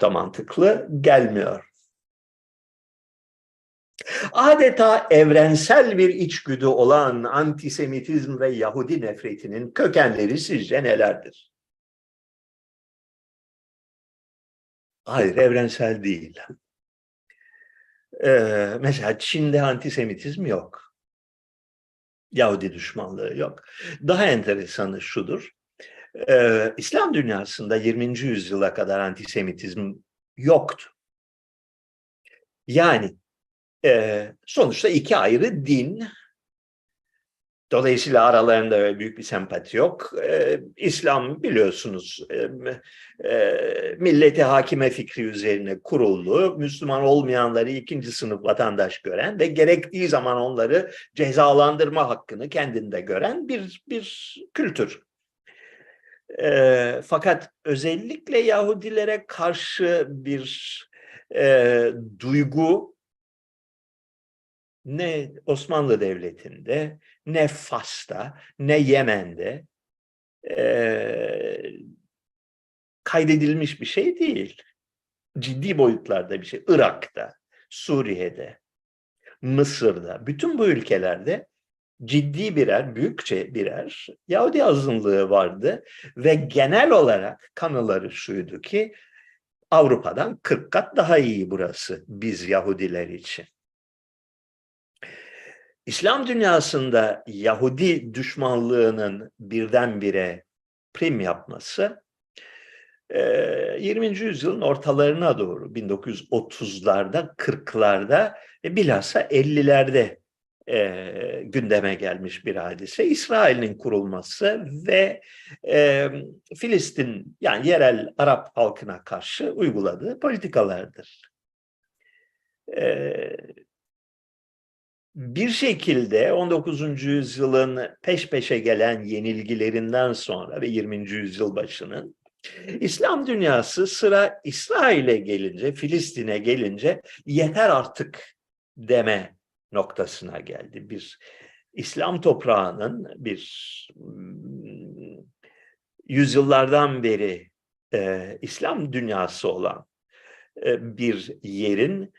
da mantıklı gelmiyor. Adeta evrensel bir içgüdü olan antisemitizm ve Yahudi nefretinin kökenleri sizce nelerdir? Hayır, evrensel değil. Ee, mesela Çin'de antisemitizm yok. Yahudi düşmanlığı yok. Daha enteresanı şudur. Ee, İslam dünyasında 20. yüzyıla kadar antisemitizm yoktu. Yani e, sonuçta iki ayrı din. Dolayısıyla aralarında öyle büyük bir sempati yok. Ee, İslam biliyorsunuz e, e, milleti hakime fikri üzerine kuruldu. Müslüman olmayanları ikinci sınıf vatandaş gören ve gerektiği zaman onları cezalandırma hakkını kendinde gören bir, bir kültür. E, fakat özellikle Yahudilere karşı bir e, duygu ne Osmanlı Devleti'nde, ne Fas'ta, ne Yemen'de e, kaydedilmiş bir şey değil. Ciddi boyutlarda bir şey. Irak'ta, Suriye'de, Mısır'da, bütün bu ülkelerde ciddi birer, büyükçe birer Yahudi azınlığı vardı ve genel olarak kanıları şuydu ki Avrupa'dan 40 kat daha iyi burası biz Yahudiler için. İslam dünyasında Yahudi düşmanlığının birdenbire prim yapması 20. yüzyılın ortalarına doğru 1930'larda, 40'larda ve bilhassa 50'lerde e, gündeme gelmiş bir hadise. İsrail'in kurulması ve e, Filistin yani yerel Arap halkına karşı uyguladığı politikalardır. E, bir şekilde 19. yüzyılın peş peşe gelen yenilgilerinden sonra ve 20. yüzyıl başının İslam dünyası sıra İsrail'e gelince, Filistin'e gelince yeter artık deme noktasına geldi. Bir İslam toprağının bir yüzyıllardan beri e, İslam dünyası olan e, bir yerin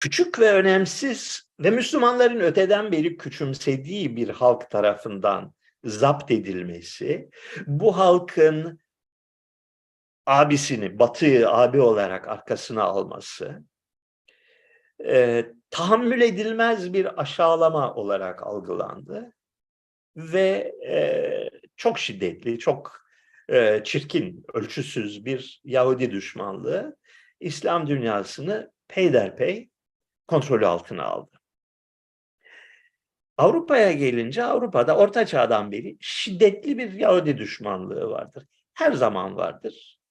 küçük ve önemsiz ve Müslümanların öteden beri küçümsediği bir halk tarafından zapt edilmesi, bu halkın abisini, Batı'yı abi olarak arkasına alması, e, tahammül edilmez bir aşağılama olarak algılandı ve e, çok şiddetli, çok e, çirkin, ölçüsüz bir Yahudi düşmanlığı İslam dünyasını peyderpey kontrolü altına aldı. Avrupa'ya gelince Avrupa'da Orta Çağ'dan beri şiddetli bir Yahudi düşmanlığı vardır. Her zaman vardır.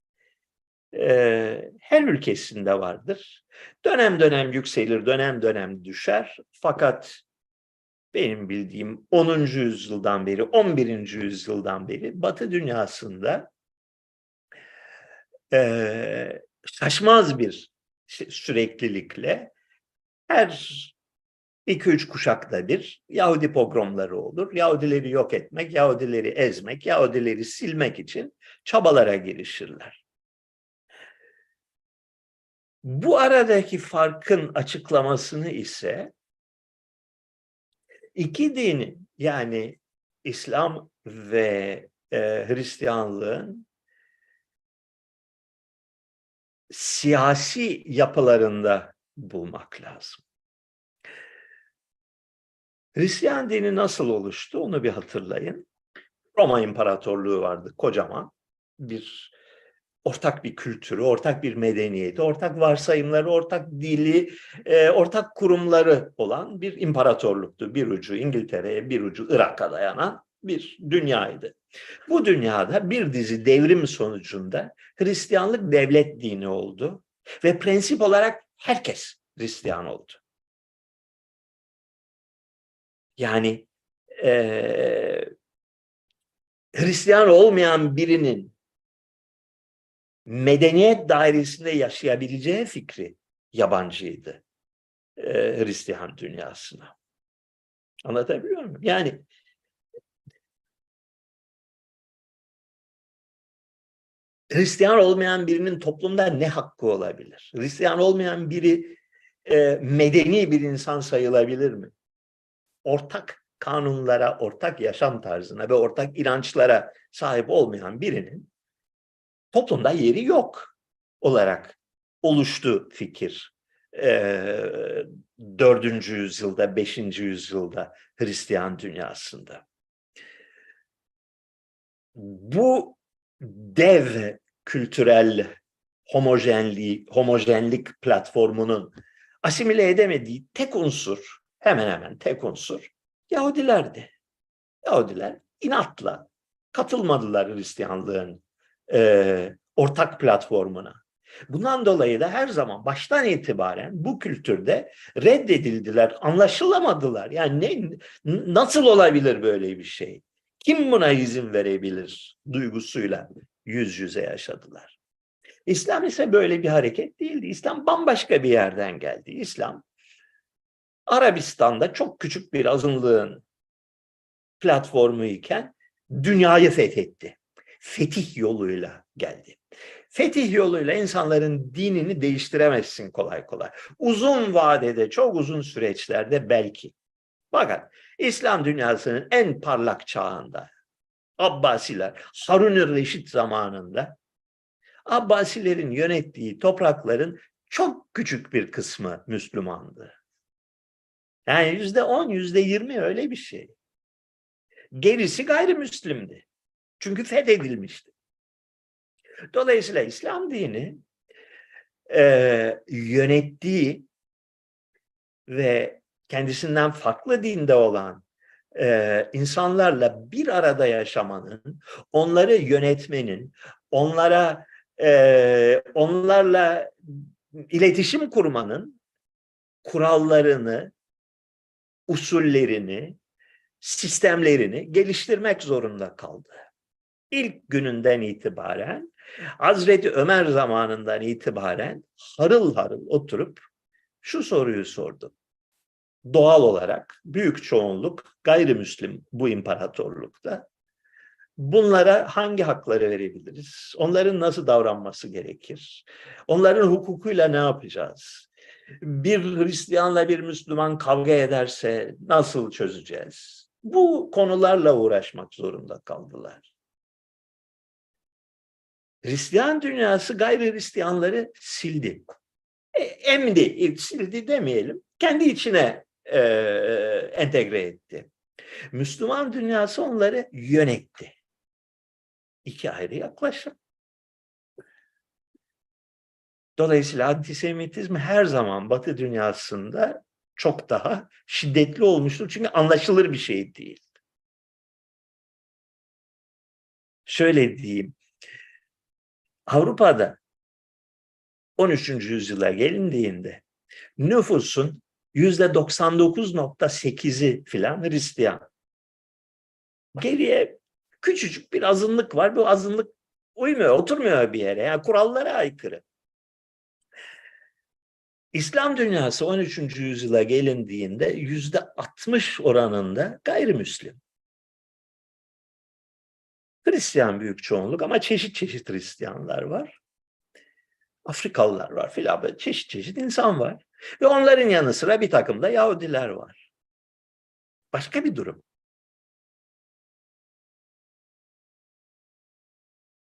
Ee, her ülkesinde vardır. Dönem dönem yükselir, dönem dönem düşer. Fakat benim bildiğim 10. yüzyıldan beri, 11. yüzyıldan beri Batı dünyasında e, şaşmaz bir süreklilikle her iki üç kuşakta bir Yahudi pogromları olur. Yahudileri yok etmek, Yahudileri ezmek, Yahudileri silmek için çabalara girişirler. Bu aradaki farkın açıklamasını ise iki dinin yani İslam ve e, Hristiyanlığın siyasi yapılarında bulmak lazım. Hristiyan dini nasıl oluştu onu bir hatırlayın. Roma İmparatorluğu vardı kocaman. Bir ortak bir kültürü, ortak bir medeniyeti, ortak varsayımları, ortak dili, e, ortak kurumları olan bir imparatorluktu. Bir ucu İngiltere'ye, bir ucu Irak'a dayanan bir dünyaydı. Bu dünyada bir dizi devrim sonucunda Hristiyanlık devlet dini oldu ve prensip olarak herkes Hristiyan oldu. Yani e, Hristiyan olmayan birinin medeniyet dairesinde yaşayabileceği fikri yabancıydı e, Hristiyan dünyasına. Anlatabiliyor muyum? Yani Hristiyan olmayan birinin toplumda ne hakkı olabilir? Hristiyan olmayan biri e, medeni bir insan sayılabilir mi? Ortak kanunlara, ortak yaşam tarzına ve ortak inançlara sahip olmayan birinin toplumda yeri yok olarak oluştu fikir. Ee, 4. yüzyılda, 5. yüzyılda Hristiyan dünyasında. Bu dev kültürel homojenliği, homojenlik platformunun asimile edemediği tek unsur, hemen hemen tek unsur Yahudilerdi. Yahudiler inatla katılmadılar Hristiyanlığın e, ortak platformuna. Bundan dolayı da her zaman baştan itibaren bu kültürde reddedildiler, anlaşılamadılar. Yani ne, nasıl olabilir böyle bir şey? Kim buna izin verebilir duygusuyla yüz yüze yaşadılar. İslam ise böyle bir hareket değildi. İslam bambaşka bir yerden geldi. İslam Arabistan'da çok küçük bir azınlığın platformu iken dünyayı fethetti. Fetih yoluyla geldi. Fetih yoluyla insanların dinini değiştiremezsin kolay kolay. Uzun vadede, çok uzun süreçlerde belki. Fakat İslam dünyasının en parlak çağında, Abbasiler, Harun-ı Reşit zamanında, Abbasilerin yönettiği toprakların çok küçük bir kısmı Müslümandı. Yani yüzde on, yüzde yirmi öyle bir şey. Gerisi gayrimüslimdi. Çünkü fethedilmişti. Dolayısıyla İslam dini e, yönettiği ve kendisinden farklı dinde olan e, insanlarla bir arada yaşamanın, onları yönetmenin, onlara e, onlarla iletişim kurmanın kurallarını, usullerini, sistemlerini geliştirmek zorunda kaldı. İlk gününden itibaren, Hazreti Ömer zamanından itibaren harıl harıl oturup şu soruyu sordu. Doğal olarak büyük çoğunluk gayrimüslim bu imparatorlukta. Bunlara hangi hakları verebiliriz? Onların nasıl davranması gerekir? Onların hukukuyla ne yapacağız? bir Hristiyanla bir Müslüman kavga ederse nasıl çözeceğiz? Bu konularla uğraşmak zorunda kaldılar. Hristiyan dünyası gayri Hristiyanları sildi. E, emdi, sildi demeyelim. Kendi içine e, entegre etti. Müslüman dünyası onları yönetti. İki ayrı yaklaşım. Dolayısıyla antisemitizm her zaman Batı dünyasında çok daha şiddetli olmuştur. Çünkü anlaşılır bir şey değil. Şöyle diyeyim. Avrupa'da 13. yüzyıla gelindiğinde nüfusun yüzde 99.8'i filan Hristiyan. Geriye küçücük bir azınlık var. Bu azınlık uymuyor, oturmuyor bir yere. Yani kurallara aykırı. İslam dünyası 13. yüzyıla gelindiğinde yüzde 60 oranında gayrimüslim. Hristiyan büyük çoğunluk ama çeşit çeşit Hristiyanlar var. Afrikalılar var filan çeşit çeşit insan var. Ve onların yanı sıra bir takım da Yahudiler var. Başka bir durum.